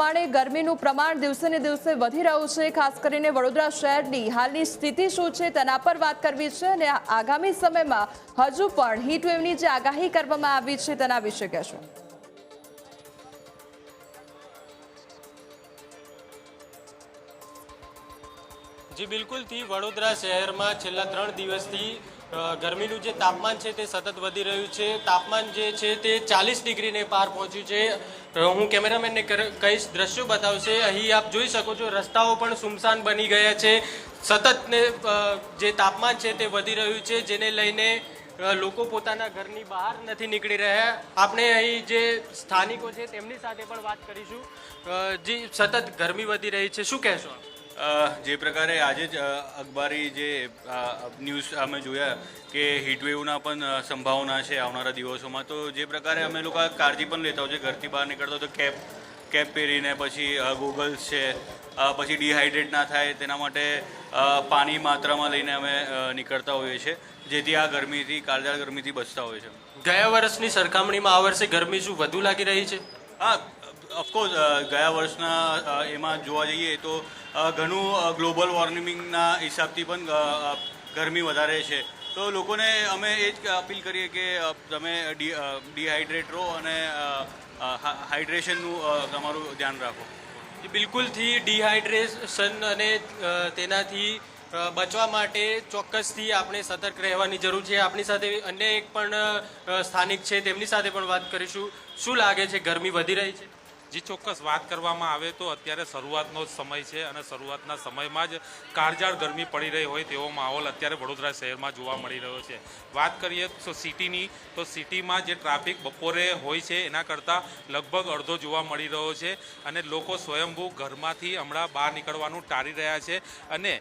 પ્રમાણે ગરમીનું પ્રમાણ દિવસે ને દિવસે વધી રહ્યું છે. ખાસ કરીને વડોદરા શહેરની હાલની સ્થિતિ શું છે તેના પર વાત કરવી છે અને આગામી સમયમાં હજુ પણ હીટવેવની જે આગાહી કરવામાં આવી છે તેના વિશે કહેશો. જી, બિલકુલથી વડોદરા શહેરમાં છેલ્લા ત્રણ દિવસથી ગરમીનું જે તાપમાન છે તે સતત વધી રહ્યું છે. તાપમાન જે છે તે ચાલીસ ડિગ્રીને પાર પહોંચ્યું છે. હું કેમેરામેનને કહીશ, દ્રશ્યો બતાવશે. અહીં આપ જોઈ શકો છો, રસ્તાઓ પણ સુમસાન બની ગયા છે. સતત જે તાપમાન છે તે વધી રહ્યું છે, જેને લઈને લોકો પોતાના ઘરની બહાર નથી નીકળી રહ્યા. આપણે અહીં જે સ્થાનિકો છે તેમની સાથે પણ વાત કરીશું. જે, સતત ગરમી વધી રહી છે. શું કહેશો જે પ્રકારે આજે જ અખબારી જે ન્યૂઝ અમે જોયા કે હીટવેવના પણ સંભાવના છે આવનારા દિવસોમાં તો જે પ્રકારે અમે લોકો કાળજી પણ લેતા હોય છે ઘરથી બહાર નીકળતા તો કેપ કેપ પહેરીને પછી ગોગલ્સ છે પછી ડિહાઇડ્રેટ ના થાય તેના માટે પાણી માત્રામાં લઈને અમે નીકળતા હોઈએ છીએ જેથી આ ગરમીથી કાળજાળ ગરમીથી બચતા હોય છે. ગયા વર્ષની સરખામણીમાં આ વર્ષે ગરમી શું વધુ લાગી રહી છે? હા ઓફકોર્સ ગયા વર્ષના એમાં જોવા જઈએ તો ઘણું ગ્લોબલ વોર્મિંગના હિસાબથી પણ ગરમી વધારે છે. તો લોકોને અમે એ જ અપીલ કરીએ કે તમે ડિહાઇડ્રેટ રહો અને હાઇડ્રેશનનું તમારું ધ્યાન રાખો. બિલકુલથી ડિહાઇડ્રેશન અને તેનાથી બચવા માટે ચોક્કસથી આપણે સતર્ક રહેવાની જરૂર છે. આપણી સાથે અન્ય એક પણ સ્થાનિક છે, તેમની સાથે પણ વાત કરીશું. શું લાગે છે, ગરમી વધી રહી છે? જી, ચોક્કસ વાત કરવામાં આવે તો અત્યારે શરૂઆતનો જ સમય છે અને શરૂઆતના સમયમાં જ કાળજાળ ગરમી પડી રહી હોય તેવો માહોલ અત્યારે વડોદરા શહેરમાં જોવા મળી રહ્યો છે. વાત કરીએ તો સિટીની, તો સિટીમાં જે ટ્રાફિક બપોરે હોય છે એના કરતાં લગભગ અડધો જોવા મળી રહ્યો છે અને લોકો સ્વયંભૂ ઘરમાંથી હમણાં બહાર નીકળવાનું ટાળી રહ્યા છે અને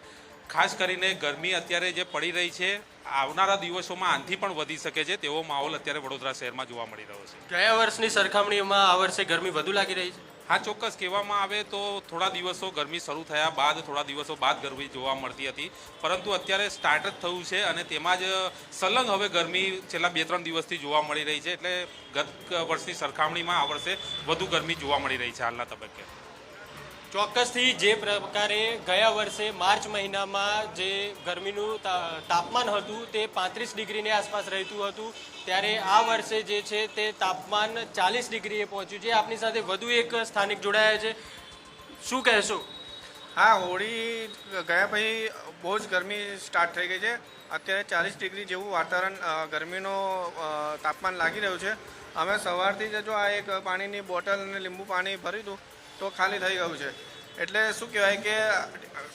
ખાસ કરીને ગરમી અત્યારે જે પડી રહી છે આવનારા દિવસોમાં આનથી પણ વધી શકે છે તેવો માહોલ અત્યારે વડોદરા શહેરમાં જોવા મળી રહ્યો છે. ગયા વર્ષની સરખામણીમાં આ વર્ષે ગરમી વધુ લાગી રહી છે? હા ચોક્કસ. કહેવામાં આવે તો થોડા દિવસો ગરમી શરૂ થયા બાદ થોડા દિવસો બાદ ગરમી જોવા મળતી હતી. પરંતુ અત્યારે સ્ટાર્ટ જ થયું છે અને તેમાં જ સલંગ હવે ગરમી છેલ્લા બે ત્રણ દિવસથી જોવા મળી રહી છે. એટલે ગત વર્ષની સરખામણીમાં આ વર્ષે વધુ ગરમી જોવા મળી રહી છે હાલના તબક્કે. ચોક્કસથી જે પ્રકારે ગયા વર્ષે માર્ચ મહિનામાં જે ગરમીનું તાપમાન હતું તે પાંત્રીસ ડિગ્રીની આસપાસ રહેતું હતું. ત્યારે આ વર્ષે જે છે તે તાપમાન ચાલીસ ડિગ્રીએ પહોંચ્યું છે. આપની સાથે વધુ એક સ્થાનિક જોડાયા છે. શું કહેશો? હા, હોળી ગયા પછી બહુ જ ગરમી સ્ટાર્ટ થઈ ગઈ છે. અત્યારે ચાલીસ ડિગ્રી જેવું વાતાવરણ ગરમીનો તાપમાન લાગી રહ્યું છે. અમે સવારથી જ જો આ એક પાણીની બોટલ અને લીંબુ પાણી ભર્યું હતું તો ખાલી થઈ ગયું છે. એટલે શું કહેવાય કે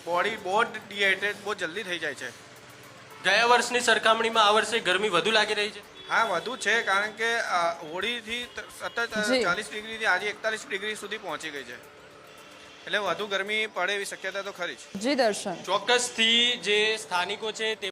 બોડી બહુ ડિહાઇડ્રેટ બહુ જલ્દી થઈ જાય છે. ગયા વર્ષની સરખામણીમાં આ વર્ષે ગરમી વધુ લાગી રહી છે? હા વધુ છે કારણ કે હોળીથી સતત. ચાલીસ ડિગ્રીથી આજે એકતાલીસ ડિગ્રી સુધી પહોંચી ગઈ છે. એટલે વધુ ગરમી પડે એવી શક્યતા તો ખરી જ. જી દર્શન. ચોક્કસથી જે સ્થાનિકો છે તે